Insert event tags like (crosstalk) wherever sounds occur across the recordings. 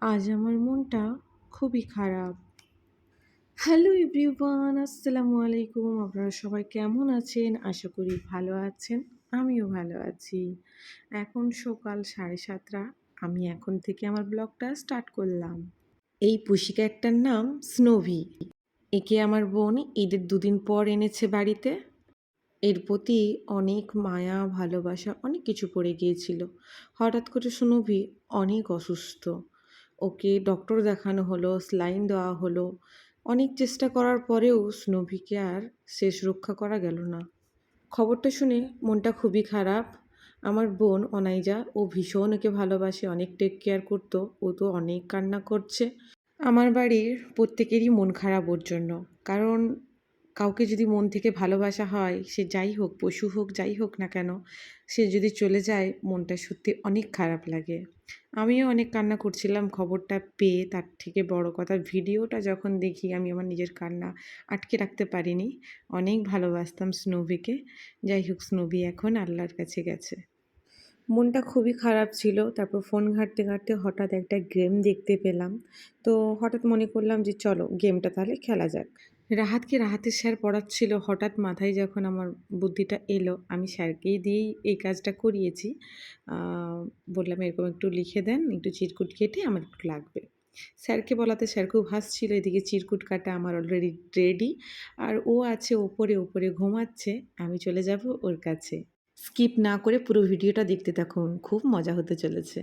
আজ আমার মনটা খুবই খারাপ। হ্যালো এভরিওয়ান আসসালামু আলাইকুম। আপনারা সবাই কেমন আছেন? আশা করি ভালো আছেন। আমিও ভালো আছি। এখন সকাল সাড়ে সাতটা। আমি এখন থেকে আমার ব্লগটা স্টার্ট করলাম। এই পুষিকা একটার নাম স্নোভি একে আমার বোন ঈদের দুদিন পর এনেছে বাড়িতে। এর প্রতি অনেক মায়া, ভালোবাসা, অনেক কিছু পড়ে গিয়েছিল। হঠাৎ করে স্নোভি অনেক অসুস্থ। ওকে ডক্টর দেখানো হলো স্লাইন দেওয়া হলো। অনেক চেষ্টা করার পরেও স্নোভিকে আর শেষ রক্ষা করা গেল না। খবরটা শুনে মনটা খুবই খারাপ। আমার বোন অনাইজা, ও ভীষণ ওকে ভালোবাসে, অনেক টেক কেয়ার করতো, ও তো অনেক কান্না করছে। আমার বাড়ির প্রত্যেকেরই মন খারাপ ওর জন্য। কারণ কাউকে যদি মন থেকে ভালোবাসা হয়, সে যাই হোক, পশু হোক, যাই হোক না কেন, সে যদি চলে যায়, মনটা সত্যি অনেক খারাপ লাগে। আমিও অনেক কান্না করছিলাম, খবরটা পেয়ে তার থেকে বড় কথা, ভিডিওটা যখন দেখি, আমি আমার নিজের কান্না আটকে রাখতে পারিনি। অনেক ভালোবাসতাম স্নোভিকে। যাই হোক, স্নোভি এখন আল্লাহর কাছে গেছে। মনটা খুবই খারাপ ছিল। তারপর ফোন ঘাঁটতে ঘাঁটতে হঠাৎ একটা গেম দেখতে পেলাম। তো হঠাৎ মনে করলাম যে, চলো, গেমটা তাহলে খেলা যাক। রাহাতকে রাহাতের স্যার পড়াচ্ছিল। হঠাৎ মাথায় যখন আমার বুদ্ধিটা এলো, আমি স্যারকেই দিয়েই এই কাজটা করিয়েছি। বললাম, এরকম একটু লিখে দেন, একটু চিরকুট কেটে আমার একটু লাগবে। স্যারকে বলাতে স্যার খুব হাসছিল, এদিকে চিরকুট কাটা আমার অলরেডি রেডি আর ও আছে ওপরে ওপরে ঘুমাচ্ছে, আমি চলে যাব ওর কাছে। স্কিপ না করে পুরো ভিডিওটা দেখতে থাকুন, খুব মজা হতে চলেছে।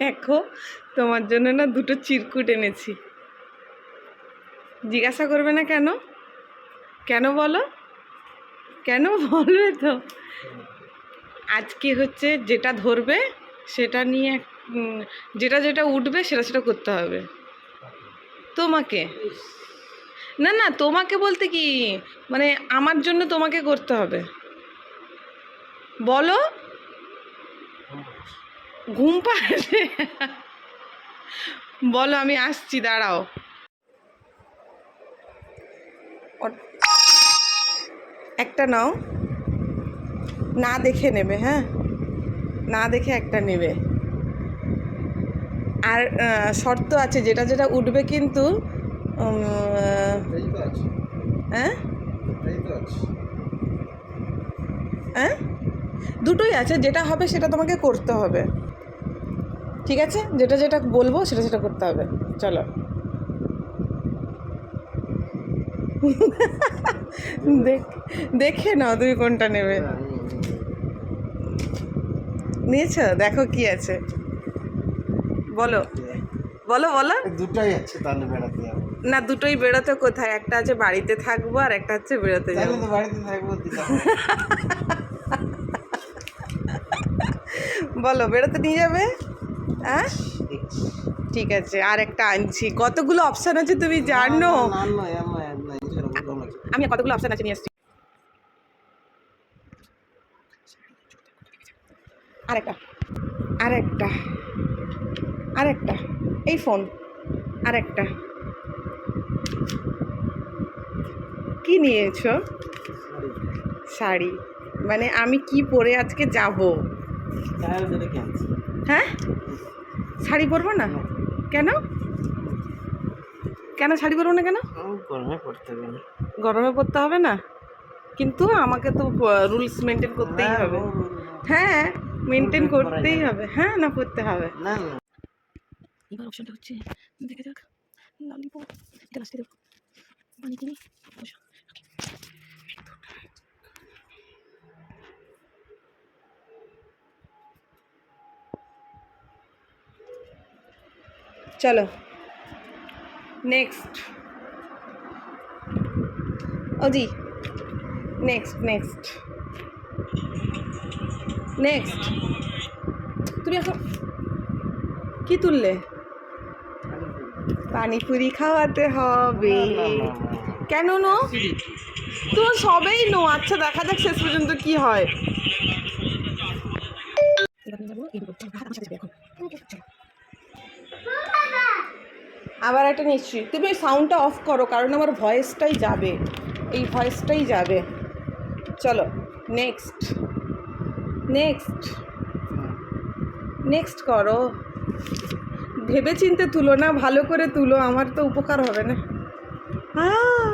দেখো, তোমার জন্য না দুটো চিরকুট এনেছি। জিজ্ঞাসা করবে না কেন? কেন বলো? কেন বলবে তো? আজকে হচ্ছে যেটা ধরবে, সেটা নিয়ে যেটা যেটা উঠবে, সেটা সেটা করতে হবে। তোমাকে? না না, তোমাকে বলতে কি? মানে আমার জন্য তোমাকে করতে হবে। বলো। ঘুম পাচ্ছে বলো, আমি আসছি, দাঁড়াও। একটা নাও। না দেখে নেবে হ্যাঁ? না দেখে একটা নেবে। আর শর্ত আছে, যেটা যেটা উঠবে কিন্তু হ্যাঁ? হ্যাঁ? দুটোই আছে, যেটা হবে সেটা তোমাকে করতে হবে। ঠিক আছে? যেটা যেটা বলব সেটা সেটা করতে হবে। চলো। দেখ নাও তুমি কোনটা নেবে। নিয়েছো? দেখো কি আছে। বলো। বলো বলো। দুটাই আছে তাহলে বেড়াতে যাব। না দুটোই বেরোতে কোথায়? একটা আছে বাড়িতে থাকব আর একটা হচ্ছে বেরোতে যাব। বাড়িতে থাকব (laughs) বলো বেরোতে নিয়ে যাবে? হ্যাঁ? ঠিক আছে। আর একটা আনছি। কতগুলো অপশান আছে তুমি জানো না না না এমন না এছাড়া বললাম আছে আমি কতগুলো অপশান আছে নিয়ে আসছি আরেকটা আরেকটা আরেকটা, এই ফোন আরেকটা। কি নিয়েছো? শাড়ি। মানে আমি কি পরে আজকে যাব? হ্যাঁ? শাড়ি পরবো না? কেন? কেন শাড়ি পরবো না কেন? গরমে পড়তে হবে না। কিন্তু আমাকে তো রুলস মেনটেন করতেই হবে। হ্যাঁ মেনটেন করতেই হবে। হ্যাঁ না করতে হবে। না না এবার অপশনটা হচ্ছে দেখে যাক। ললিপপ এটা লাস্টে দেবো। পানি কিনি চলো। নেক্সট ওজি নেক্সট নেক্সট নেক্সট তুমি এখন। কি তুললে? পানিপুরি খাওয়াতে হবে। কেন নো? তো সবেই নো। আচ্ছা দেখা যাক শেষ পর্যন্ত কি হয়। আবার একটা নিশ্চয়ই। তুমি সাউন্ডটা অফ করো, কারণ আমার ভয়েসটাই যাবে। এই ভয়েসটাই যাবে। চলো নেক্সট নেক্সট নেক্সট করো। ভেবে চিনতে তুলো না ভালো করে তুলো আমার তো উপকার হবে না। হ্যাঁ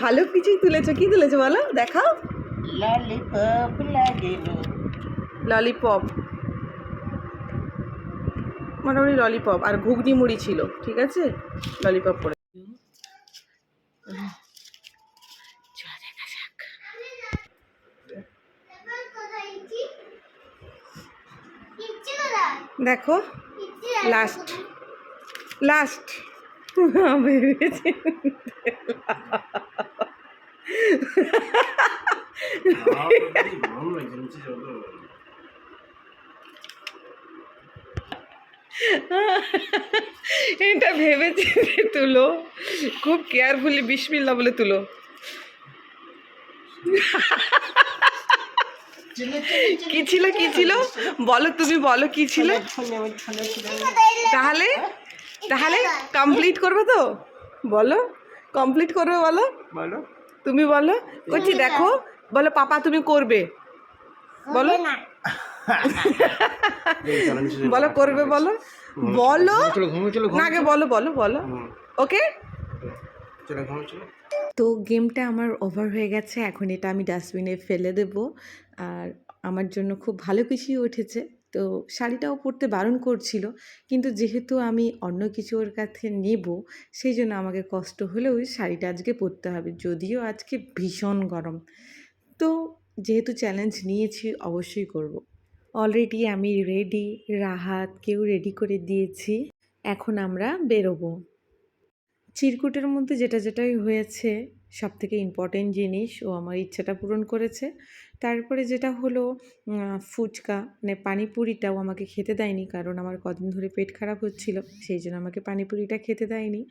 ভালো কিছুই তুলেছো কি তুলেছো বলো দেখাও। ললিপপ ললিপপ মোটামুটি ললিপপ আর ঘুগনি মুড়ি ছিল ঠিক আছে? ললিপপ করে চলো দেখা যাক দেখো লাস্ট লাস্ট (laughs) এটা ভেবেছি তুলো। খুব কেয়ারফুলি বিসমিল্লা বলে তুলো। কি ছিল কি ছিল? বলো তুমি বলো কি ছিল? তাহলে তাহলে কমপ্লিট করবে তো? বলো কমপ্লিট করবে বলো? বলো। তুমি বলো। করছি দেখো বলো পাপা তুমি করবে। বলো। (laughs) বলো করবে বলো। বলো। আগে বলো বলো বলো। ওকে চলো তো গেমটা আমার ওভার হয়ে গেছে, এখন এটা আমি ডাস্টবিনে ফেলে দেব। আর আমার জন্য খুব ভালো কিছুই উঠেছে। তো শাড়িটাও পরতে বারণ করছিল, কিন্তু যেহেতু আমি অন্য কিছু ওর কাছে নেব, সেই জন্য আমাকে কষ্ট হলেও শাড়িটা আজকে পরতে হবে, যদিও আজকে ভীষণ গরম। তো যেহেতু চ্যালেঞ্জ নিয়েছি, অবশ্যই করব। অলরেডি আমি রেডি রাহাত কেউ রেডি করে দিয়েছি। এখন আমরা বেরোবো। চিরকুটের মধ্যে যেটা যেটাই হয়েছে সব থেকে ইম্পর্টেন্ট জিনিস, ও আমার ইচ্ছাটা পূরণ করেছে। তারপরে যেটা হলো ফুচকা মানে পানিপুরিটাও আমাকে খেতে দেয়নি, কারণ আমার কদিন ধরে পেট খারাপ হচ্ছিল, সেই জন্য আমাকে পানিপুরিটা খেতে দেয়নি।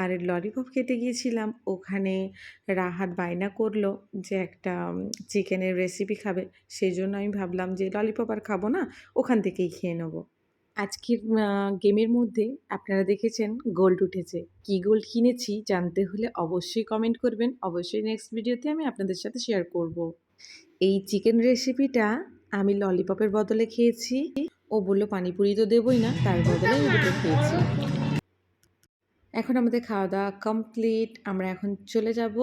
আর ললিপপ খেতে গিয়েছিলাম, ওখানে রাহাত বায়না করল যে একটা চিকেনের রেসিপি খাবে, সেই জন্য আমি ভাবলাম যে ললিপপ আর খাব না, ওখান থেকেই খেয়ে নেব। আজকের গেমের মধ্যে আপনারা দেখেছেন গোল্ড উঠেছে। কি গোল্ড কিনেছি জানতে হলে অবশ্যই কমেন্ট করবেন। অবশ্যই নেক্সট ভিডিওতে আমি আপনাদের সাথে শেয়ার করব। এই চিকেন রেসিপিটা আমি ললিপপের বদলে খেয়েছি। ও বলল, পানিপুরি তো দেবই না, তার বদলে আমি খেয়েছি। এখন আমাদের খাওয়া দাওয়া কমপ্লিট আমরা এখন চলে যাব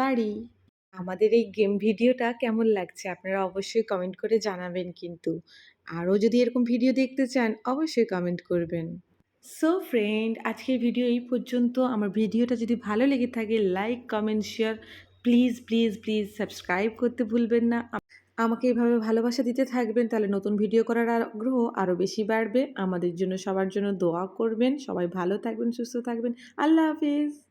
বাড়ি। আমাদের এই গেম ভিডিওটা কেমন লাগছে? আপনারা অবশ্যই কমেন্ট করে জানাবেন কিন্তু। আরও যদি এরকম ভিডিও দেখতে চান, অবশ্যই কমেন্ট করবেন। সো ফ্রেন্ড আজকের ভিডিও এই পর্যন্ত। আমার ভিডিওটা যদি ভালো লেগে থাকে like comment share please please please subscribe করতে ভুলবেন না। আমাকে এভাবে ভালোবাসা দিতে থাকবেন, তাহলে নতুন ভিডিও করার আগ্রহ আরও বেশি বাড়বে। আমাদের জন্য সবার জন্য দোয়া করবেন। সবাই ভালো থাকবেন, সুস্থ থাকবেন। আল্লাহ হাফিজ।